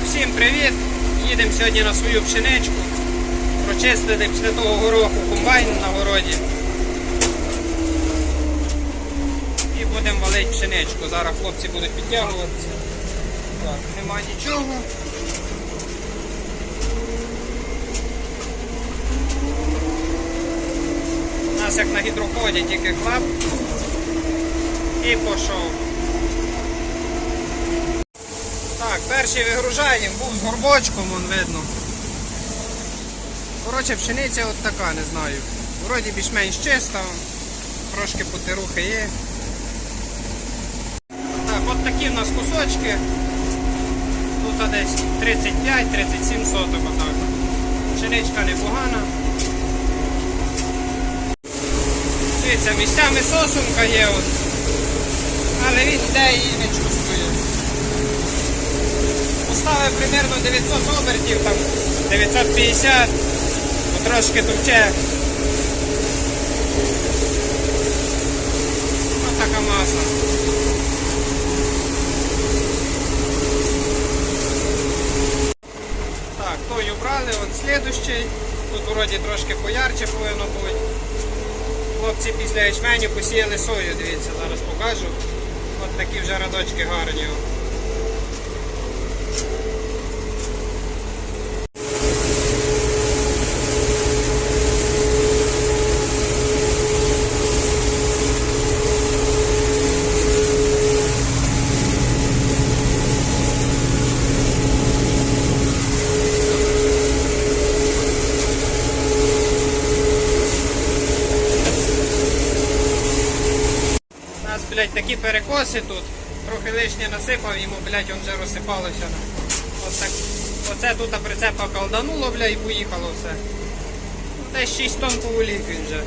Так, всім привіт! Їдемо сьогодні на свою пшеничку. Прочистити після того гороху комбайн на городі. І будемо валити пшеничку. Зараз хлопці будуть підтягуватися. Так, нема нічого. У нас як на гідроході тільки клап. І пішов. Так, перший вигружаємо, був з горбочком, вон видно. Коротше, пшениця от така, не знаю. Вроді більш-менш чиста, трошки потирухи є. Так, от такі в нас кусочки. Тут десь 35-37 соток отак. Пшеничка непогана. Дивіться, місцями сосунка є от. Але він де її не чувствує. Поставив примерно 900 обертів, там 950, бо трошки товче. Ось така маса. Так, той убрали, от слідущий. Тут вроді трошки поярче повинно бути. Хлопці після ячменю посіяли сою, дивіться, зараз покажу. От такі вже радочки гарні. У нас, блядь, такі перекоси тут. Трохи лишнє насипав, йому, блядь, он вже розсипалося. Ось так. Оце тут прицепа колдануло, блядь, і поїхало все. Ну, Десь 6 тонн поволік він вже.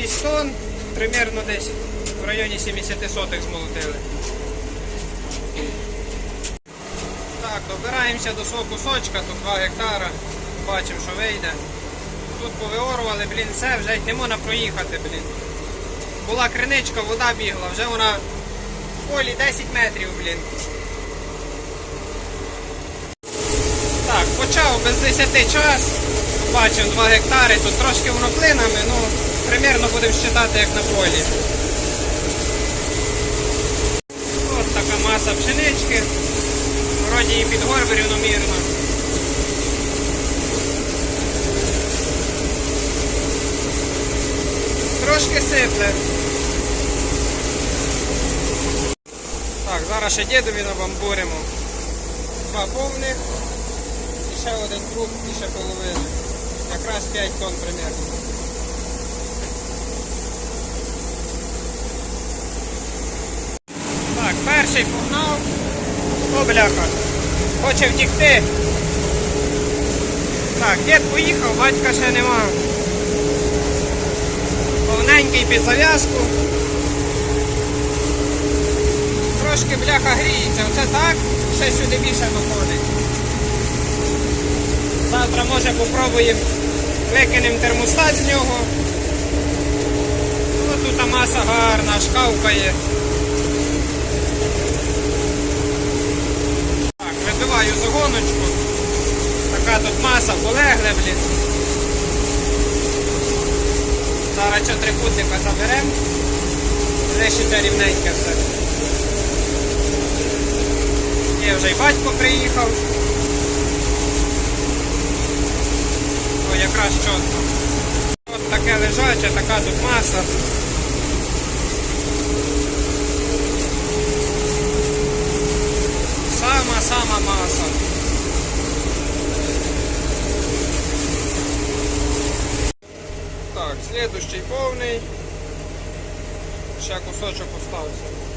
6 тонн, примерно десь в районі 70 сотих змолотили. Так, добираємося до свого кусочка, тут 2 гектара. Бачимо, що вийде. Тут повиорували, блін, все, вже й не можна проїхати, блін. Була криничка, вода бігла, вже вона в полі 10 метрів, блін. Так, почав без 10 час. Бачимо 2 гектари, тут трошки воно клинами, ну, примірно будемо вважати як на полі. Ось така маса пшенички. Вроді і під горби рівномірно. Трошки сипле. Так, зараз ще дідові набамбуримо. Два повних. І ще один круг, і ще половина. Якраз 5 тонн примерно. Так, перший погнав. О, бляха. Хоче втікти. Так, дід поїхав, батька ще нема. Повненький під зав'язку. Трошки бляха гріється. Оце так, ще сюди більше доходить. Завтра може попробуємо викинемо термостат з нього. Ну тут маса гарна, шкавкає. Так, вибиваю загоночку. Така тут маса полегле, блін. Зараз цього трикутника заберемо. Лишиться рівненьке все. Є вже й батько приїхав. О, якраз чітко. Ось таке лежаче, така тут маса. Сама-сама маса. Так, слідущий повний. Ще кусочок остався.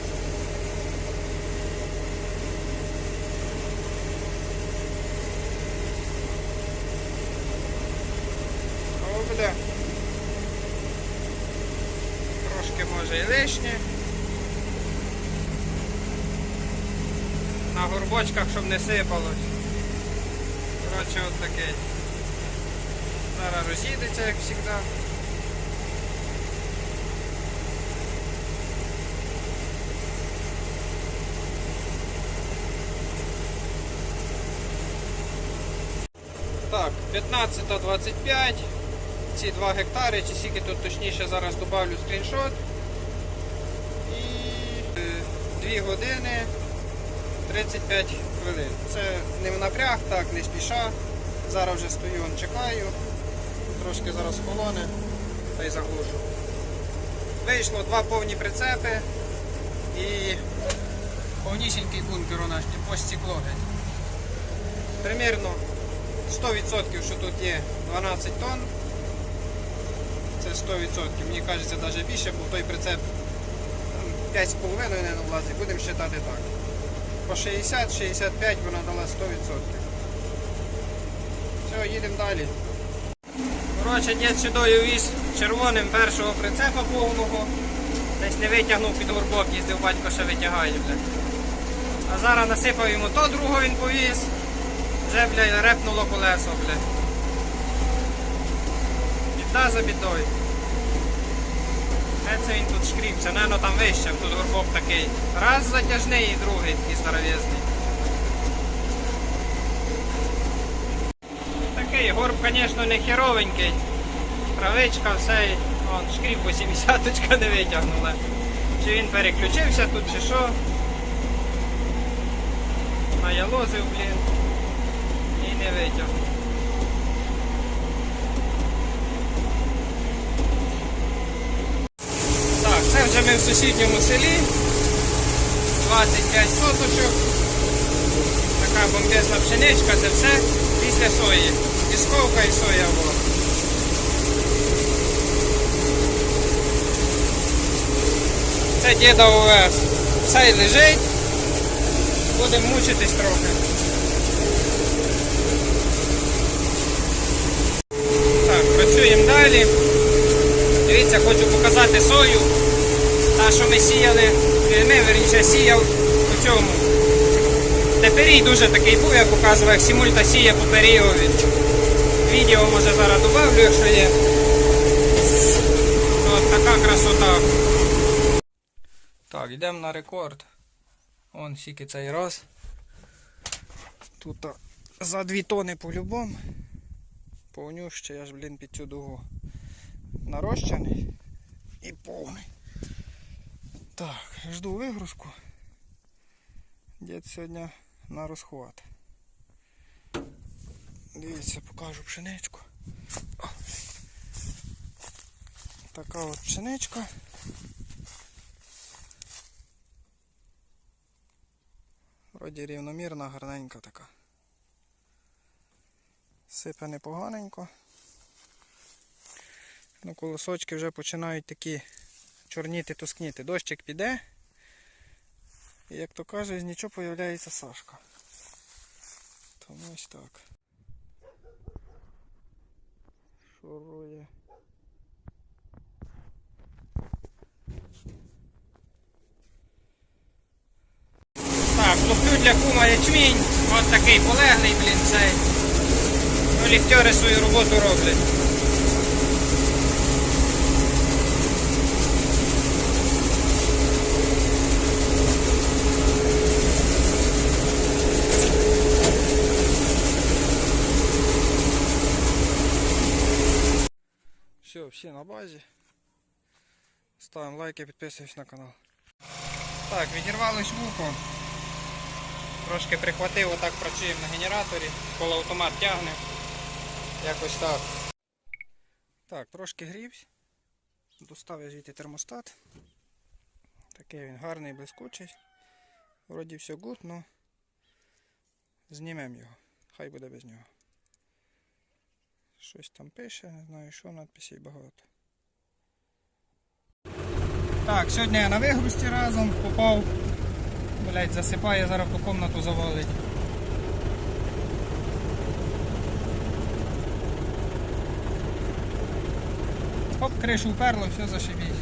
може і лишнє. На горбочках, щоб не сипалось. Коротше, от таке. Зараз розійдеться, як завжди. Так, 15.25, ці 2 гектари, чи скільки тут точніше зараз добавлю скріншот. І 2 години 35 хвилин. Це не в напряг, так, не спіша. Зараз вже стою, чекаю. Трошки зараз колони та й заглушу. Вийшло два повні прицепи і повнісінький бункер у нас по стекло. Примірно 100% що тут є 12 тонн. Це 100%. Мені кажеться навіть більше, бо той прицеп 5,5 не влазить, будемо вважати так. По 60-65 вона дала 100%. Все, їдемо далі. Коротше, дід сюди віз червоним першого прицепа повного. Десь не витягнув під горбок, їздив батько ще витягає, бля. А зараз насипав йому то другого він повіз. Вже, бля, репнуло колесо, бля. Біда за бідою. Де це він тут шкріпся? Нено там вище, тут горбок такий. Раз затяжний і другий такий здоровезний. Такий горб, звісно, не херовенький. Травичка, все. Вон, шкріп 80 не витягнула. Чи він переключився тут, чи що. Наялозив, блін. І не витягнув. Так, це вже ми в сусідньому селі. 25 соточок. Така бомбезна пшеничка, це все після сої. Пісковка і соя була. Це діда ОВС. Все й лежить. Будемо мучитись трохи. Так, працюємо далі. Дивіться, хочу показати сою. Та, що ми сіяли, е, ми верніше сіяв у цьому. Теперій дуже такий був, я показував, як Сімульта сіє по періоді. Відео може зараз добавлю, якщо є. От така красота. Так, йдемо на рекорд. Вон скільки цей раз. Тут за 2 тони по-любому. Повнюще, я ж, блін, під цю дугу нарощений і повний. Так, жду вигрузку. Дід сьогодні на розхват. Дивіться, покажу пшеничку. Така от пшеничка. Вроді рівномірна, гарненька така. Сипе непоганенько. Ну, колосочки вже починають такі чорніти, тускніти. Дощик піде. І як то каже, з нічого появляється Сашка. Тому ось так. Шурує. Так, луплю для кума ячмінь. От такий полеглий, блін, цей. Ну, ліхтьори свою роботу роблять. На базі. Ставимо лайки, підписуємось на канал. Так, відірвалось вухо. Трошки прихватив, отак працюємо на генераторі. Полуавтомат тягне. Якось так. Так, трошки грівсь. Достав я звідти термостат. Такий він гарний, блискучий. Вроді все гуд, ну знімемо його. Хай буде без нього. Щось там пише, не знаю що, надписей багато. Так, сьогодні я на вигрузці разом попав. Блять, засипає, зараз по комнату завалить. Хоп, кришу вперло, все зашибісь.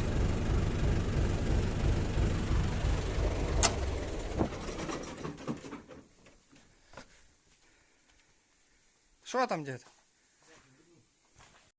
Що там, дід?